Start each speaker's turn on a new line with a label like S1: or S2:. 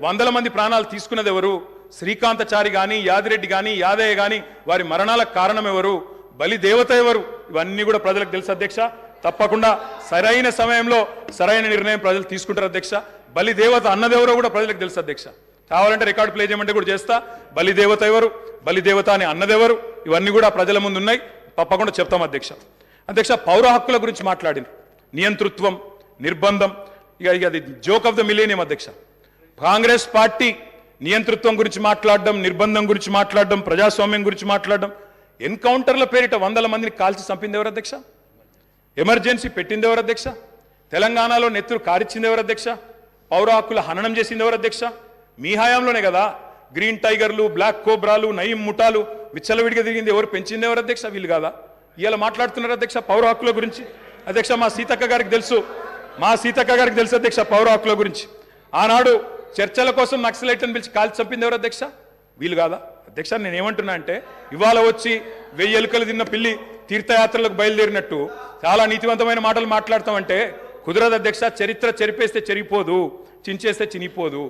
S1: వందల మంది ప్రాణాలు తీసుకున్నది ఎవరు? శ్రీకాంతచారి గాని యాదిరెడ్డి గాని యాదయ్య గాని వారి మరణాలకు కారణం ఎవరు? బలి దేవత ఎవరు? ఇవన్నీ కూడా ప్రజలకు తెలుసు అధ్యక్ష. తప్పకుండా సరైన సమయంలో సరైన నిర్ణయం ప్రజలు తీసుకుంటారు అధ్యక్ష. బలి దేవత అన్నదెవరో కూడా ప్రజలకు తెలుసు అధ్యక్ష. కావాలంటే రికార్డు ప్లే చేయమంటే కూడా చేస్తా. బలి దేవత ఎవరు? బలి దేవత అని అన్నదెవరు? ఇవన్నీ కూడా ప్రజల ముందు ఉన్నాయి. తప్పకుండా చెప్తాం అధ్యక్ష. అధ్యక్ష పౌర హక్కుల గురించి మాట్లాడింది. నియంతృత్వం నిర్బంధం. ఇక ఇక అది జోక్ ఆఫ్ ద మిలేనియం అధ్యక్ష. కాంగ్రెస్ పార్టీ నియంతృత్వం గురించి మాట్లాడడం నిర్బంధం గురించి మాట్లాడడం ప్రజాస్వామ్యం గురించి మాట్లాడడం ఎన్కౌంటర్ల పేరిట వందల మందిని కాల్చి చంపింది ఎవరు అధ్యక్ష? ఎమర్జెన్సీ పెట్టింది ఎవరు అధ్యక్ష? తెలంగాణలో నెత్తురు కారిచ్చింది ఎవరు అధ్యక్ష? పౌర హక్కుల హననం చేసింది ఎవరు అధ్యక్ష? మీ హయాంలోనే కదా గ్రీన్ టైగర్లు బ్లాక్ కోబ్రాలు నయీం ముఠాలు విచ్చలవిడిగా తిరిగింది ఎవరు? పెంచింది ఎవరు అధ్యక్ష? వీళ్ళు కాదా? ఇలా మాట్లాడుతున్నారు అధ్యక్ష పౌర హక్కుల గురించి? అధ్యక్ష మా సీతక్క గారికి తెలుసు. మా సీతక్క గారికి తెలుసు అధ్యక్ష పౌర హక్కుల గురించి. ఆనాడు చర్చల కోసం నక్సలైట్ని పిలిచి కాల్చి చంపింది ఎవరు అధ్యక్ష? వీలు కాదా? అధ్యక్ష నేను ఏమంటున్నా అంటే ఇవాళ వచ్చి వెయ్యి ఎలుకలు తిన్న పిల్లి తీర్థయాత్రలకు బయలుదేరినట్టు చాలా నీతివంతమైన మాటలు మాట్లాడతామంటే కుదరదు అధ్యక్ష చరిత్ర చెరిపేస్తే చెరిగిపోదు చించేస్తే చినిపోదు